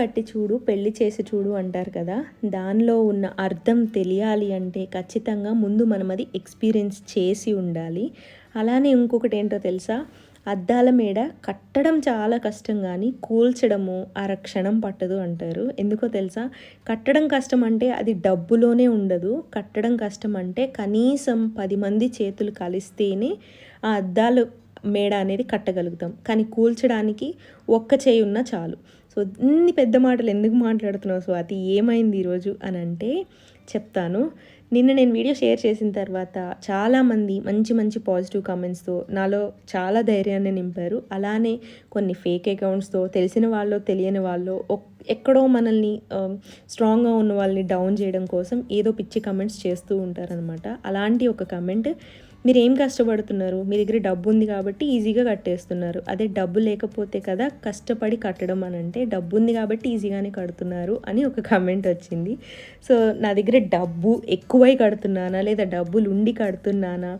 కట్టి చూడు పెళ్ళి చేసి చూడు అంటారు కదా. దానిలో ఉన్న అర్థం తెలియాలి అంటే ఖచ్చితంగా ముందు మనం అది ఎక్స్పీరియన్స్ చేసి ఉండాలి. అలానే ఇంకొకటి ఏంటో తెలుసా? అద్దాల మేడ కట్టడం చాలా కష్టం కానీ కూల్చడము అరక్షణం పట్టదు అంటారు. ఎందుకో తెలుసా? కట్టడం కష్టం అంటే అది డబ్బులోనే ఉండదు. కట్టడం కష్టం అంటే కనీసం పది మంది చేతులు కలిస్తేనే ఆ అద్దాలు మేడ అనేది కట్టగలుగుతాం. కానీ కూల్చడానికి ఒక్క చేయి ఉన్నా చాలు. సో ఇన్ని పెద్ద మాటలు ఎందుకు మాట్లాడుతున్నావు స్వాతి? ఏమైంది ఈరోజు అని అంటే చెప్తాను. నిన్న నేను వీడియో షేర్ చేసిన తర్వాత చాలామంది మంచి మంచి పాజిటివ్ కామెంట్స్తో నాలో చాలా ధైర్యాన్ని నింపారు. అలానే కొన్ని ఫేక్ అకౌంట్స్తో తెలిసిన వాళ్ళు తెలియని వాళ్ళు ఎక్కడో మనల్ని స్ట్రాంగ్గా ఉన్న వాళ్ళని డౌన్ చేయడం కోసం ఏదో పిచ్చి కమెంట్స్ చేస్తూ ఉంటారనమాట అలాంటి ఒక కమెంట్ మీరు ఏం కష్టపడుతున్నారు? మీ దగ్గర డబ్బు ఉంది కాబట్టి ఈజీగా కట్టేస్తున్నారు. అదే డబ్బు లేకపోతే కదా కష్టపడి కట్టడం అని అంటే డబ్బు ఉంది కాబట్టి ఈజీగానే కడుతున్నారు అని ఒక కమెంట్ వచ్చింది. సో నా దగ్గర డబ్బు ఎక్కువై కడుతున్నానా లేదా డబ్బులు ఉండి కడుతున్నానా?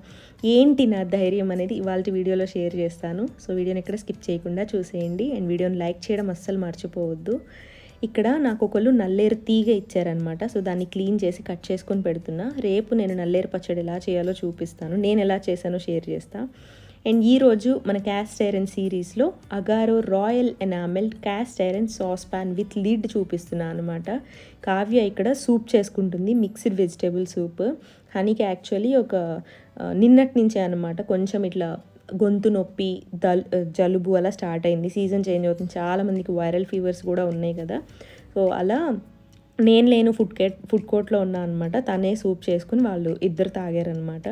ఏంటి నా ధైర్యం అనేది ఇవాళ వీడియోలో షేర్ చేస్తాను. సో వీడియోని ఎక్కడ స్కిప్ చేయకుండా చూసేయండి. అండ్ వీడియోని లైక్ చేయడం అస్సలు మర్చిపోవద్దు. ఇక్కడ నాకు ఒకళ్ళు నల్లేరు తీగ ఇచ్చారనమాట సో దాన్ని క్లీన్ చేసి కట్ చేసుకొని పెడుతున్నా. రేపు నేను నల్లేరు పచ్చడి ఎలా చేయాలో చూపిస్తాను. నేను ఎలా చేశానో షేర్ చేస్తాను అండ్ ఈరోజు మన క్యాస్ట్ ఐరన్ సిరీస్లో Agaro royal enamel cast iron sauce pan with lid చూపిస్తున్నాను అనమాట కావ్య ఇక్కడ సూప్ చేసుకుంటుంది మిక్స్డ్ వెజిటేబుల్ సూప్. హనీకి యాక్చువల్లీ ఒక నిన్నటి నుంచే అనమాట కొంచెం ఇట్లా గొంతు నొప్పి దల్ జలుబు అలా స్టార్ట్ అయింది. సీజన్ చేంజ్ అవుతుంది. చాలామందికి వైరల్ ఫీవర్స్ కూడా ఉన్నాయి కదా. సో అలా నేను లేను ఫుడ్ కేట్ ఫుడ్ కోర్ట్లో ఉన్నా అనమాట తనే సూప్ చేసుకుని వాళ్ళు ఇద్దరు తాగారనమాట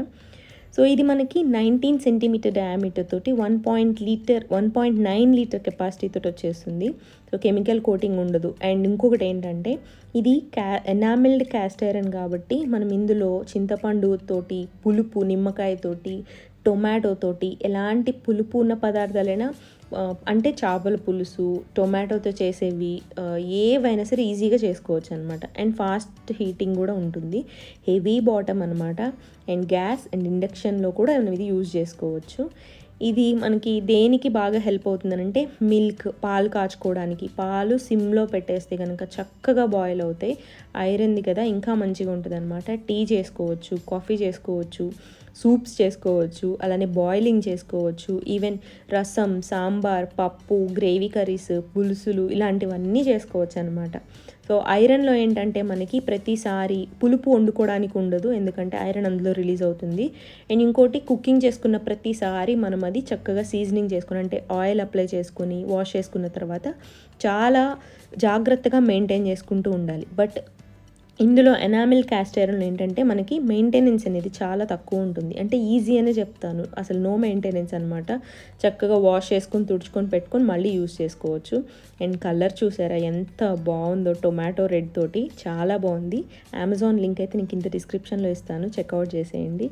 సో ఇది మనకి నైన్టీన్ సెంటీమీటర్ డయామీటర్ తోటి one point litre one point nine litre capacity తోటి వచ్చేస్తుంది. సో కెమికల్ కోటింగ్ ఉండదు. అండ్ ఇంకొకటి ఏంటంటే ఇది క్యా ఎనామిల్డ్ క్యాస్ట్ ఐరన్ కాబట్టి మనం ఇందులో చింతపండు తోటి పులుపు నిమ్మకాయతోటి టొమాటోతోటి ఎలాంటి పులుపు ఉన్న పదార్థాలైనా అంటే చేపల పులుసు టొమాటోతో చేసేవి ఏవైనా సరే ఈజీగా చేసుకోవచ్చు అనమాట అండ్ ఫాస్ట్ హీటింగ్ కూడా ఉంటుంది. హెవీ బాటమ్ అనమాట అండ్ గ్యాస్ అండ్ ఇండక్షన్లో కూడా ఇది యూజ్ చేసుకోవచ్చు. ఇది మనకి దేనికి బాగా హెల్ప్ అవుతుందనంటే మిల్క్ పాలు కాచుకోవడానికి. పాలు సిమ్లో పెట్టేస్తే కనుక చక్కగా బాయిల్ అవుతాయి. ఐరన్ది కదా ఇంకా మంచిగా ఉంటుంది అనమాట టీ చేసుకోవచ్చు కాఫీ చేసుకోవచ్చు సూప్స్ చేసుకోవచ్చు అలానే బాయిలింగ్ చేసుకోవచ్చు. ఈవెన్ రసం సాంబార్ పప్పు గ్రేవీ కర్రీస్ పులుసులు ఇలాంటివన్నీ చేసుకోవచ్చు అనమాట సో ఐరన్లో ఏంటంటే మనకి ప్రతిసారి పులుపు వండుకోవడానికి ఉండదు. ఎందుకంటే ఐరన్ అందులో రిలీజ్ అవుతుంది. అండ్ ఇంకోటి కుకింగ్ చేసుకున్న ప్రతిసారి మనం అది చక్కగా సీజనింగ్ చేసుకుని అంటే ఆయిల్ అప్లై చేసుకొని వాష్ చేసుకున్న తర్వాత చాలా జాగ్రత్తగా మెయింటైన్ చేసుకుంటూ ఉండాలి. బట్ ఇందులో ఎనామిల్ క్యాస్ట్ ఐరన్ ఏంటంటే మనకి మెయింటెనెన్స్ అనేది చాలా తక్కువ ఉంటుంది. అంటే ఈజీ అనే చెప్తాను. అసలు నో మెయింటెనెన్స్ అనమాట చక్కగా వాష్ చేసుకొని తుడుచుకొని పెట్టుకొని మళ్ళీ యూస్ చేసుకోవచ్చు. అండ్ కలర్ చూసారా? ఎంత బాగుందో టొమాటో రెడ్ తోటి. చాలా బాగుంది. అమెజాన్ లింక్ అయితే నీకు ఇంత డిస్క్రిప్షన్లో ఇస్తాను. చెక్అవుట్ చేసేయండి.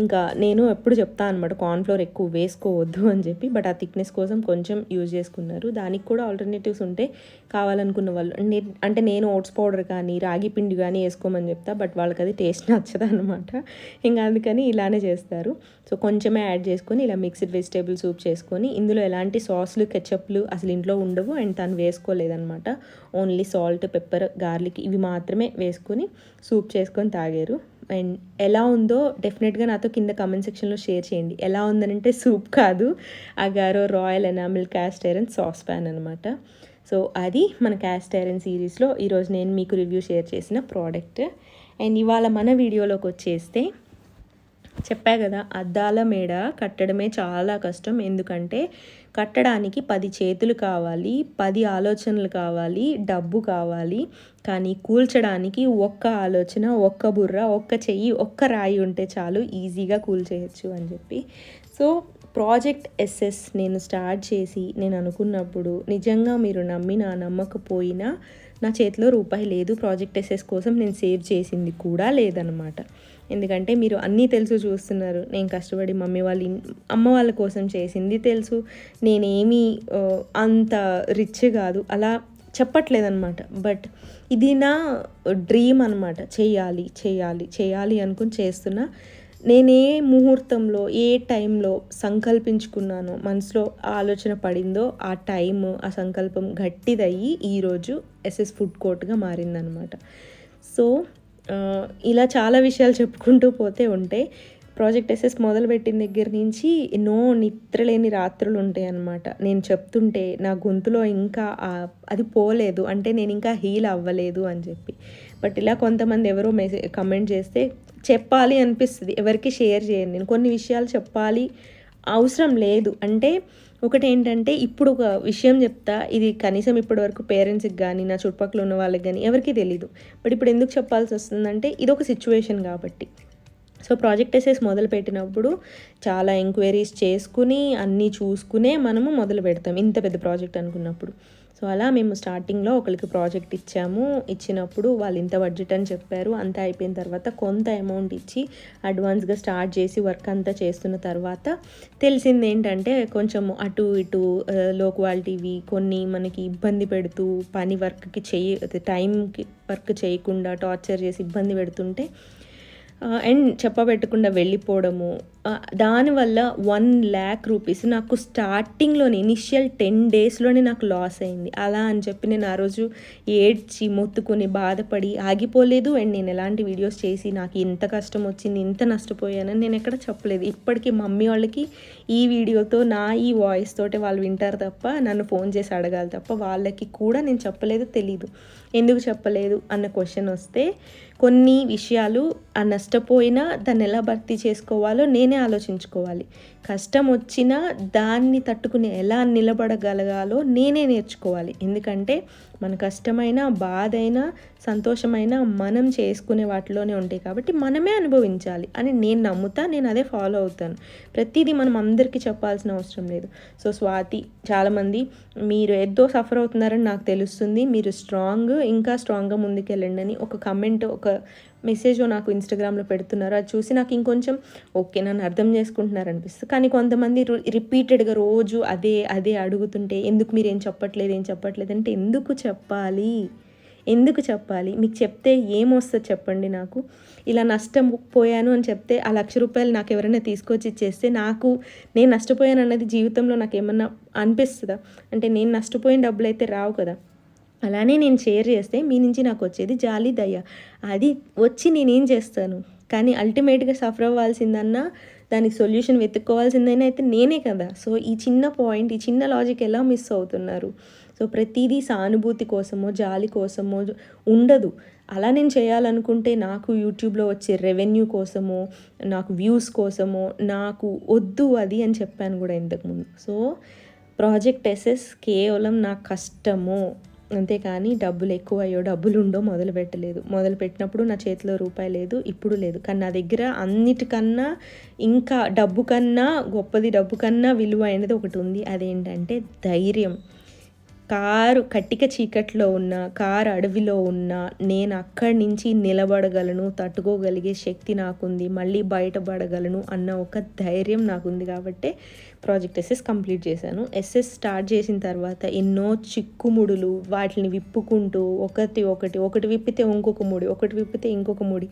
ఇంకా నేను ఎప్పుడు చెప్తాను అనమాట కార్న్ఫ్లోర్ ఎక్కువ వేసుకోవద్దు అని చెప్పి. బట్ ఆ థిక్నెస్ కోసం కొంచెం యూజ్ చేసుకున్నారు. దానికి కూడా ఆల్టర్నేటివ్స్ ఉంటే కావాలనుకున్న వాళ్ళు అంటే నేను ఓట్స్ పౌడర్ కానీ రాగి పిండి కానీ కానీ వేసుకోమని చెప్తా బట్ వాళ్ళకి అది టేస్ట్ నచ్చదు అనమాట ఇంకా అందుకని ఇలానే చేస్తారు. సో కొంచెమే యాడ్ చేసుకొని ఇలా మిక్స్డ్ వెజిటేబుల్ సూప్ చేసుకొని ఇందులో ఎలాంటి సాస్లు కెచప్లు అసలు ఇంట్లో ఉండవు అండ్ తను వేసుకోలేదనమాట ఓన్లీ సాల్ట్ పెప్పర్ గార్లిక్ ఇవి మాత్రమే వేసుకొని సూప్ చేసుకొని తాగారు. అండ్ ఎలా ఉందో డెఫినెట్గా నాతో కింద కమెంట్ సెక్షన్లో షేర్ చేయండి. ఎలా ఉందనంటే సూప్ కాదు Agaro royal enamel cast iron sauce pan అనమాట సో అది మన క్యాస్ట్ ఐరన్ సిరీస్లో ఈరోజు నేను మీకు రివ్యూ షేర్ చేసిన ప్రోడక్ట్ అండ్ ఇవాళ మన వీడియోలోకి వచ్చేస్తే చెప్పా కదా అద్దాల మేడ కట్టడమే చాలా కష్టం. ఎందుకంటే కట్టడానికి పది చేతులు కావాలి పది ఆలోచనలు కావాలి డబ్బు కావాలి. కానీ కూల్చడానికి ఒక్క ఆలోచన ఒక్క బుర్ర ఒక్క చెయ్యి ఒక్క రాయి ఉంటే చాలు ఈజీగా కూల్చేయచ్చు అని చెప్పి. సో ప్రాజెక్ట్ ఎస్ఎస్ నేను స్టార్ట్ చేసి నేను అనుకున్నప్పుడు నిజంగా మీరు నమ్మినా నమ్మకపోయినా నా చేతిలో రూపాయి లేదు. ప్రాజెక్ట్ ఎస్ఎస్ కోసం నేను సేవ్ చేసింది కూడా లేదనమాట ఎందుకంటే మీరు అన్నీ తెలుసు చూస్తున్నారు. నేను కష్టపడి మమ్మీ వాళ్ళ అమ్మ వాళ్ళ కోసం చేసింది తెలుసు. నేనేమీ అంత రిచ్ కాదు. అలా చెప్పట్లేదనమాట బట్ ఇది నా డ్రీమ్ అనమాట చేయాలి చేయాలి చేయాలి అనుకుని చేస్తున్నా నేను ఏ ముహూర్తంలో ఏ టైంలో సంకల్పించుకున్నానో మనసులో ఆలోచన పడిందో ఆ టైం ఆ సంకల్పం గట్టిదయ్యి ఈరోజు ఎస్ఎస్ ఫుడ్ కోర్ట్గా మారిందనమాట సో ఇలా చాలా విషయాలు చెప్పుకుంటూ పోతే ఉంటే ప్రాజెక్ట్ ఎస్ఎస్ మొదలుపెట్టిన దగ్గర నుంచి ఎన్నో నిద్రలేని రాత్రులు ఉంటాయి అన్నమాట నేను చెప్తుంటే నా గొంతులో ఇంకా అది పోలేదు అంటే నేను ఇంకా హీల్ అవ్వలేదు అని చెప్పి. బట్ ఇలా కొంతమంది ఎవరో మెసేజ్ కమెంట్ చేస్తే చెప్పాలి అనిపిస్తుంది. ఎవరికి షేర్ చేయను. నేను కొన్ని విషయాలు చెప్పాలి అవసరం లేదు. అంటే ఒకటి ఏంటంటే ఇప్పుడు ఒక విషయం చెప్తా. ఇది కనీసం ఇప్పటి వరకు పేరెంట్స్కి కానీ నా చుట్టుపక్కల ఉన్న వాళ్ళకి కానీ ఎవరికీ తెలీదు. బట్ ఇప్పుడు ఎందుకు చెప్పాల్సి వస్తుందంటే ఇది ఒక సిచ్యువేషన్ కాబట్టి. సో ప్రాజెక్ట్ ఎసెస్ మొదలు పెట్టినప్పుడు చాలా ఎంక్వైరీస్ చేసుకుని అన్నీ చూసుకునే మనము మొదలు పెడతాం ఇంత పెద్ద ప్రాజెక్ట్ అనుకున్నప్పుడు. సో అలా మేము స్టార్టింగ్లో ఒకరికి ప్రాజెక్ట్ ఇచ్చాము. ఇచ్చినప్పుడు వాళ్ళు ఇంత బడ్జెట్ అని చెప్పారు. అంతా అయిపోయిన తర్వాత కొంత అమౌంట్ ఇచ్చి అడ్వాన్స్గా స్టార్ట్ చేసి వర్క్ అంతా చేస్తున్న తర్వాత తెలిసింది ఏంటంటే కొంచెం అటు ఇటు లో క్వాలిటీవి కొన్ని మనకి ఇబ్బంది పెడుతూ పని వర్క్కి చేయ టైంకి వర్క్ చేయకుండా టార్చర్ చేసి ఇబ్బంది పెడుతుంటే అండ్ చెప్పబెట్టకుండా వెళ్ళిపోవడము. దానివల్ల వన్ ల్యాక్ రూపీస్ నాకు స్టార్టింగ్లోనే ఇనిషియల్ టెన్ డేస్లోనే నాకు లాస్ అయింది. అలా అని చెప్పి నేను ఆ రోజు ఏడ్చి మొత్తుకొని బాధపడి ఆగిపోలేదు. అండ్ నేను ఎలాంటి వీడియోస్ చేసి నాకు ఇంత కష్టం వచ్చింది ఇంత నష్టపోయానని నేను ఎక్కడ చెప్పలేదు. ఇప్పటికీ మమ్మీ వాళ్ళకి ఈ వీడియోతో నా ఈ వాయిస్ తోటే వాళ్ళు వింటారు తప్ప నన్ను ఫోన్ చేసి అడగాలి తప్ప వాళ్ళకి కూడా నేను చెప్పలేదు తెలీదు. ఎందుకు చెప్పలేదు అన్న క్వశ్చన్ వస్తే కొన్ని విషయాలు ఆ నష్టపోయినా దాన్ని ఎలా భర్తీ చేసుకోవాలో నేనే ఆలోచించుకోవాలి. కష్టం వచ్చినా దాన్ని తట్టుకుని ఎలా నిలబడగలగాలో నేనే నేర్చుకోవాలి. ఎందుకంటే మన కష్టమైన బాధ అయినా సంతోషమైన మనం చేసుకునే వాటిలోనే ఉంటాయి కాబట్టి మనమే అనుభవించాలి అని నేను నమ్ముతా నేను అదే ఫాలో అవుతాను. ప్రతిదీ మనం అందరికీ చెప్పాల్సిన అవసరం లేదు. సో స్వాతి చాలామంది మీరు ఏదో సఫర్ అవుతున్నారని నాకు తెలుస్తుంది. మీరు స్ట్రాంగ్ ఇంకా స్ట్రాంగ్గా ముందుకెళ్ళండి అని ఒక కమెంట్ ఒక మెసేజ్ నాకు ఇన్స్టాగ్రామ్లో పెడుతున్నారు అది చూసి నాకు ఇంకొంచెం ఓకే నన్ను అర్థం చేసుకుంటున్నారు అనిపిస్తుంది. కానీ కొంతమంది రిపీటెడ్గా రోజు అదే అదే అడుగుతుంటే ఎందుకు మీరు ఏం చెప్పట్లేదు ఏం చెప్పట్లేదు అంటే ఎందుకు చెప్పాలి? ఎందుకు చెప్పాలి? మీకు చెప్తే ఏమొస్తుంది చెప్పండి నాకు. ఇలా నష్టం పోయాను అని చెప్తే ఆ లక్ష రూపాయలు నాకు ఎవరైనా తీసుకొచ్చి ఇచ్చేస్తే నాకు నేను నష్టపోయాను అన్నది జీవితంలో నాకు ఏమన్నా అనిపిస్తుందా? అంటే నేను నష్టపోయిన డబ్బులు అయితే రావు కదా. అలానే నేను షేర్ చేస్తే మీ నుంచి నాకు వచ్చేది జాలి దయ. అది వచ్చి నేనేం చేస్తాను? కానీ అల్టిమేట్గా సఫర్ అవ్వాల్సిందన్నా దానికి సొల్యూషన్ వెతుక్కోవాల్సిందైనా అయితే నేనే కదా. సో ఈ చిన్న పాయింట్ ఈ చిన్న లాజిక్ ఎలా మిస్ అవుతున్నారు? సో ప్రతిదీ సానుభూతి కోసమో జాలి కోసమో ఉండదు. అలా నేను చేయాలనుకుంటే నాకు యూట్యూబ్లో వచ్చే రెవెన్యూ కోసమో నాకు వ్యూస్ కోసమో నాకు వద్దు అది అని చెప్పాను కూడా ఇంతకుముందు. సో ప్రాజెక్ట్ ఎస్ఎస్ కేవలం నా కష్టము అంతేకాని డబ్బులు ఎక్కువ అయ్యో డబ్బులు ఉండో మొదలు పెట్టలేదు. మొదలు పెట్టినప్పుడు నా చేతిలో రూపాయి లేదు ఇప్పుడు లేదు. కానీ నా దగ్గర అన్నిటికన్నా ఇంకా డబ్బు కన్నా గొప్పది డబ్బు కన్నా విలువైనది ఒకటి ఉంది అదేంటంటే ధైర్యం. కారు కట్టిక చీకట్లో ఉన్న కారు అడవిలో ఉన్న నేను అక్కడి నుంచి నిలబడగలను తట్టుకోగలిగే శక్తి నాకుంది మళ్ళీ బయటపడగలను అన్న ఒక ధైర్యం నాకుంది. కాబట్టి ప్రాజెక్ట్ ఎస్ఎస్ కంప్లీట్ చేశాను. ఎస్ఎస్ స్టార్ట్ చేసిన తర్వాత ఎన్నో చిక్కుముడులు వాటిని విప్పుకుంటూ ఒకటి ఒకటి ఒకటి విప్పితే ఇంకొక ముడి ఒకటి విప్పితే ఇంకొక ముడి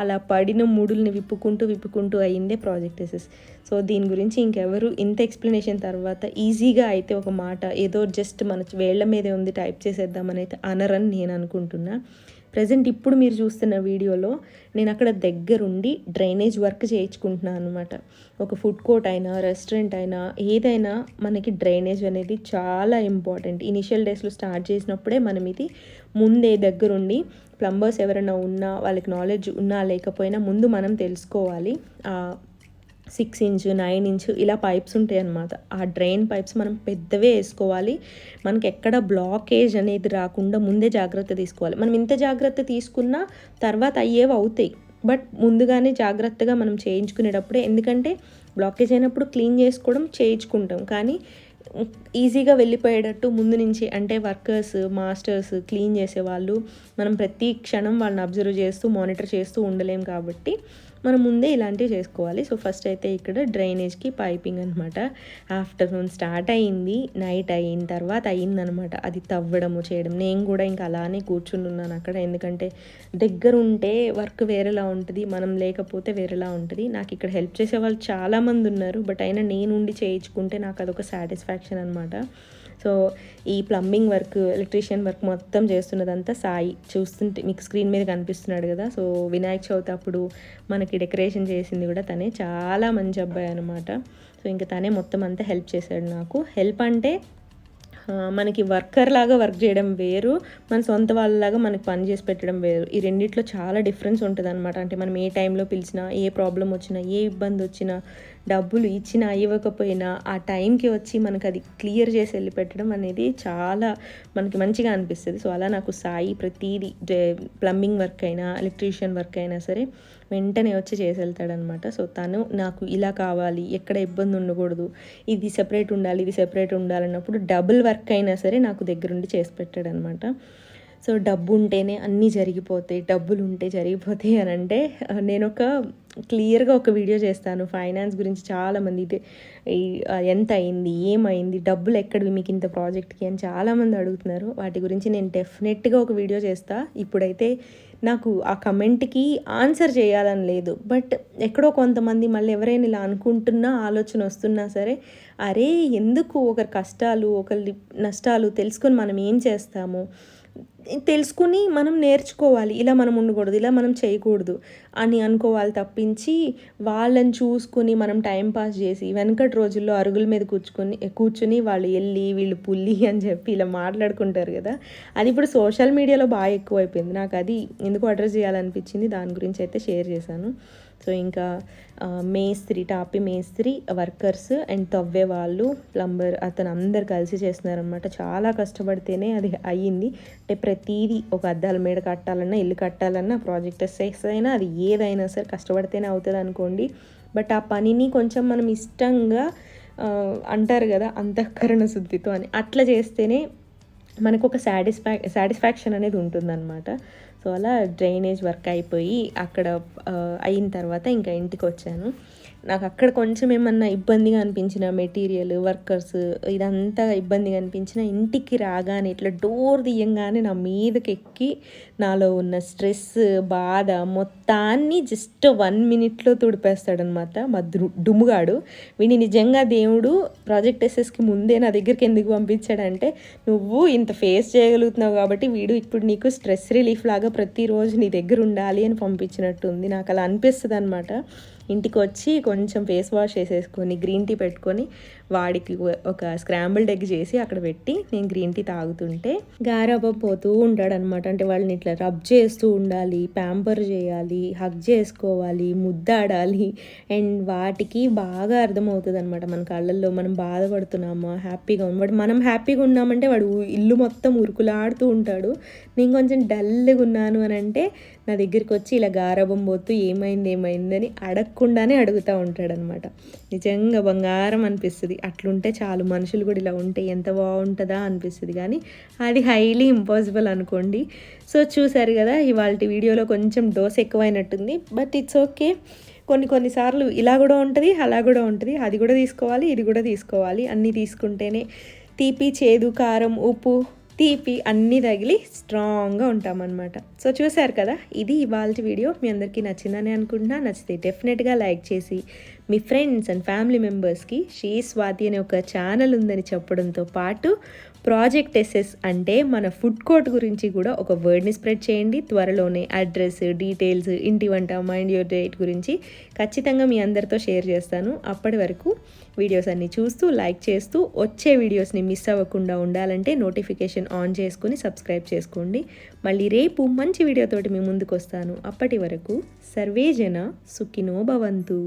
అలా పడిన ముడుల్ని విప్పుకుంటూ విప్పుకుంటూ అయిందే ప్రాజెక్ట్ ఎస్ఎస్. సో దీని గురించి ఇంకెవరు ఇంత ఎక్స్ప్లెనేషన్ తర్వాత ఈజీగా అయితే ఒక మాట ఏదో జస్ట్ మన వేళ్ళ మీదే ఉంది టైప్ చేసేద్దామని అయితే అనరని నేను అనుకుంటున్నా. ప్రజెంట్ ఇప్పుడు మీరు చూస్తున్న వీడియోలో నేను అక్కడ దగ్గరుండి డ్రైనేజ్ వర్క్ చేయించుకుంటున్నాను అనమాట ఒక ఫుడ్ కోర్ట్ అయినా రెస్టారెంట్ అయినా ఏదైనా మనకి డ్రైనేజ్ అనేది చాలా ఇంపార్టెంట్. ఇనిషియల్ డేస్లో స్టార్ట్ చేసినప్పుడే మనం ఇది ముందే దగ్గరుండి ప్లంబర్స్ ఎవరైనా ఉన్నా వాళ్ళకి నాలెడ్జ్ ఉన్నా లేకపోయినా ముందు మనం తెలుసుకోవాలి. సిక్స్ ఇంచ్ నైన్ ఇంచ్ ఇలా పైప్స్ ఉంటాయి అన్నమాట. ఆ డ్రైన్ పైప్స్ మనం పెద్దవే వేసుకోవాలి. మనకి ఎక్కడ బ్లాకేజ్ అనేది రాకుండా ముందే జాగ్రత్త తీసుకోవాలి. మనం ఇంత జాగ్రత్త తీసుకున్నా తర్వాత అయ్యేవి అవుతాయి. బట్ ముందుగానే జాగ్రత్తగా మనం చేయించుకునేటప్పుడే ఎందుకంటే బ్లాకేజ్ అయినప్పుడు క్లీన్ చేసుకోవడం చేయించుకుంటాం. కానీ ఈజీగా వెళ్ళిపోయేటట్టు ముందు నుంచి అంటే వర్కర్స్ మాస్టర్స్ క్లీన్ చేసేవాళ్ళు మనం ప్రతి క్షణం వాళ్ళని అబ్జర్వ్ చేస్తూ మానిటర్ చేస్తూ ఉండలేం కాబట్టి మనం ముందే ఇలాంటివి చేసుకోవాలి. సో ఫస్ట్ అయితే ఇక్కడ డ్రైనేజ్కి పైపింగ్ అనమాట ఆఫ్టర్నూన్ స్టార్ట్ అయ్యింది నైట్ అయిన తర్వాత అయిందనమాట అది తవ్వడము చేయడం. నేను కూడా ఇంకా అలానే కూర్చుని ఉన్నాను అక్కడ. ఎందుకంటే దగ్గర ఉంటే వర్క్ వేరేలా ఉంటుంది మనం లేకపోతే వేరేలా ఉంటుంది. నాకు ఇక్కడ హెల్ప్ చేసే వాళ్ళు చాలామంది ఉన్నారు. బట్ అయినా నేను ఉండి చేయించుకుంటే నాకు అదొక సాటిస్ఫాక్షన్ అనమాట సో ఈ ప్లంబింగ్ వర్క్ ఎలక్ట్రీషియన్ వర్క్ మొత్తం చేస్తున్నదంతా సాయి. చూస్తుంటే మీకు స్క్రీన్ మీద కనిపిస్తున్నాడు కదా. సో వినాయక చవితి అప్పుడు మనకి డెకరేషన్ చేసింది కూడా తనే. చాలా మంచి అబ్బాయి అనమాట సో ఇంకా తనే మొత్తం అంతా హెల్ప్ చేశాడు నాకు. హెల్ప్ అంటే మనకి వర్కర్ లాగా వర్క్ చేయడం వేరు. మన సొంత వాళ్ళలాగా మనకి పని చేసి పెట్టడం వేరు. ఈ రెండిట్లో చాలా డిఫరెన్స్ ఉంటుంది అనమాట అంటే మనం ఏ టైంలో పిలిచినా ఏ ప్రాబ్లం వచ్చినా ఏ ఇబ్బంది వచ్చినా డబ్బులు ఇచ్చినా ఇవ్వకపోయినా ఆ టైంకి వచ్చి మనకు అది క్లియర్ చేసి వెళ్ళి పెట్టడం అనేది చాలా మనకి మంచిగా అనిపిస్తుంది. సో అలా నాకు సాయి ప్రతిదీ ప్లంబింగ్ వర్క్ అయినా ఎలక్ట్రీషియన్ వర్క్ అయినా సరే వెంటనే వచ్చి చేసి వెళ్తాడనమాట. సో తను నాకు ఇలా కావాలి ఎక్కడ ఇబ్బంది ఉండకూడదు ఇది సెపరేట్ ఉండాలి ఇది సెపరేట్ ఉండాలన్నప్పుడు డబుల్ వర్క్ అయినా సరే నాకు దగ్గరుండి చేసి పెట్టాడనమాట. సో డబ్బు ఉంటేనే అన్నీ జరిగిపోతాయి డబ్బులు ఉంటే జరిగిపోతాయి అని అంటే నేను ఒక క్లియర్గా ఒక వీడియో చేస్తాను. ఫైనాన్స్ గురించి చాలామంది ఇది ఎంత అయింది ఏమైంది డబ్బులు ఎక్కడివి మీకు ఇంత ప్రాజెక్ట్కి అని చాలామంది అడుగుతున్నారు. వాటి గురించి నేను డెఫినెట్గా ఒక వీడియో చేస్తా. ఇప్పుడైతే నాకు ఆ కమెంట్కి ఆన్సర్ చేయాలని లేదు. బట్ ఎక్కడో కొంతమంది మళ్ళీ ఎవరైనా ఇలా అనుకుంటున్నా ఆలోచన వస్తున్నా సరే అరే ఎందుకు ఒకరి కష్టాలు ఒకరి నష్టాలు తెలుసుకొని మనం ఏం చేస్తాము? తెలుసుకుని మనం నేర్చుకోవాలి. ఇలా మనం ఉండకూడదు ఇలా మనం చేయకూడదు అని అనుకోవాలి తప్పించి వాళ్ళని చూసుకుని మనం టైం పాస్ చేసి వెనకటి రోజుల్లో అరుగుల మీద కూర్చుకొని కూర్చుని వాళ్ళు వెళ్ళి వీళ్ళు పుల్లి అని చెప్పి ఇలా మాట్లాడుకుంటారు కదా. అది ఇప్పుడు సోషల్ మీడియాలో బాగా ఎక్కువైపోయింది. నాకు అది ఎందుకు అడ్రస్ చేయాలనిపించింది దాని గురించి అయితే షేర్ చేశాను. సో ఇంకా మేస్త్రి టాపి మేస్త్రి వర్కర్స్ అండ్ తవ్వే వాళ్ళు ప్లంబర్ అతను అందరు కలిసి చేస్తున్నారనమాట చాలా కష్టపడితేనే అది అయ్యింది. అంటే ప్రతిదీ ఒక అద్దాల మేడ కట్టాలన్నా ఇల్లు కట్టాలన్నా ప్రాజెక్ట్ ఎస్ఎస్ అయినా అది ఏదైనా సరే కష్టపడితేనే అవుతుంది అనుకోండి. బట్ ఆ పనిని కొంచెం మనం ఇష్టంగా అంటారు కదా అంతఃకరణ శుద్ధితో అని. అట్లా చేస్తేనే మనకు ఒక సాటిస్ఫాక్ సాటిస్ఫాక్షన్ అనేది ఉంటుందన్నమాట. సో అలా డ్రైనేజ్ వర్క్ అయిపోయి అక్కడ అయిన తర్వాత ఇంకా ఇంటికి వచ్చాను. నాకు అక్కడ కొంచెం ఏమన్నా ఇబ్బందిగా అనిపించిన మెటీరియల్ వర్కర్స్ ఇదంతా ఇబ్బందిగా అనిపించిన ఇంటికి రాగానే ఇట్లా డోర్ తీయంగానే నా మీదకి ఎక్కి నాలో ఉన్న స్ట్రెస్ బాధ మొత్తాన్ని జస్ట్ వన్ మినిట్లో తుడిపేస్తాడనమాట మా దు డుమ్ముగాడు. వీడిని నిజంగా దేవుడు ప్రాజెక్ట్ ఎస్ఎస్కి ముందే నా దగ్గరికి ఎందుకు పంపించాడంటే నువ్వు ఇంత ఫేస్ చేయగలుగుతున్నావు కాబట్టి వీడు ఇప్పుడు నీకు స్ట్రెస్ రిలీఫ్ లాగా ప్రతిరోజు నీ దగ్గర ఉండాలి అని పంపించినట్టుంది. నాకు అలా అనిపిస్తుంది అనమాట ఇంటికి వచ్చి కొంచెం ఫేస్ వాష్ చేసేసుకొని గ్రీన్ టీ పెట్టుకొని వాడికి ఒక స్క్రాంబుల్డ్ ఎగ్ చేసి అక్కడ పెట్టి నేను గ్రీన్ టీ తాగుతుంటే గారాబా పోతూ ఉంటాడనమాట. అంటే వాళ్ళని ఇట్లా రబ్ చేస్తూ ఉండాలి ప్యాంపర్ చేయాలి హగ్ చేసుకోవాలి ముద్దాడాలి. అండ్ వాటికి బాగా అర్థమవుతుంది అనమాట మన కళ్ళల్లో. మనం బాధపడుతున్నామా హ్యాపీగా ఉన్నాం వాడు మనం హ్యాపీగా ఉన్నామంటే వాడు ఇల్లు మొత్తం ఉరుకులాడుతూ ఉంటాడు. నేను కొంచెం డల్గా ఉన్నాను అని అంటే నా దగ్గరికి వచ్చి ఇలా గారబం పోతూ ఏమైంది ఏమైందని అడగకుండానే అడుగుతూ ఉంటాడనమాట నిజంగా బంగారం అనిపిస్తుంది. అట్లుంటే చాలు మనుషులు కూడా ఇలా ఉంటే ఎంత బాగుంటుందా అనిపిస్తుంది. కానీ అది హైలీ ఇంపాసిబుల్ అనుకోండి. సో చూశారు కదా ఇవాళ వీడియోలో కొంచెం డోస్ ఎక్కువైనట్టుంది. బట్ ఇట్స్ ఓకే కొన్ని కొన్నిసార్లు ఇలా కూడా ఉంటుంది అలా కూడా ఉంటుంది. అది కూడా తీసుకోవాలి ఇది కూడా తీసుకోవాలి. అన్నీ తీసుకుంటేనే తీపి చేదు కారం ఉప్పు తీపి అన్నీ తగిలి స్ట్రాంగ్గా ఉంటామన్నమాట. సో చూశారు కదా ఇది ఇవాళ వీడియో. మీ అందరికీ నచ్చిందని అనుకుంటున్నా. నచ్చితే డెఫినెట్గా లైక్ చేసి మీ ఫ్రెండ్స్ అండ్ ఫ్యామిలీ మెంబర్స్కి శ్రీ స్వాతి అనే ఒక ఛానల్ ఉందని చెప్పడంతో పాటు ప్రాజెక్ట్ ఎస్ఎస్ అంటే మన ఫుడ్ కోర్ట్ గురించి కూడా ఒక వర్డ్ని స్ప్రెడ్ చేయండి. త్వరలోనే అడ్రస్ డీటెయిల్స్ ఇంటి వంట మైండ్ యూర్ డేట్ గురించి ఖచ్చితంగా మీ అందరితో షేర్ చేస్తాను. అప్పటి వరకు వీడియోస్ అన్నీ చూస్తూ లైక్ చేస్తూ వచ్చే వీడియోస్ని మిస్ అవ్వకుండా ఉండాలంటే నోటిఫికేషన్ ఆన్ చేసుకుని సబ్స్క్రైబ్ చేసుకోండి. మళ్ళీ రేపు మంచి వీడియోతోటి మీ ముందుకు వస్తాను అప్పటి వరకు సర్వేజన సుఖినో భవంతు.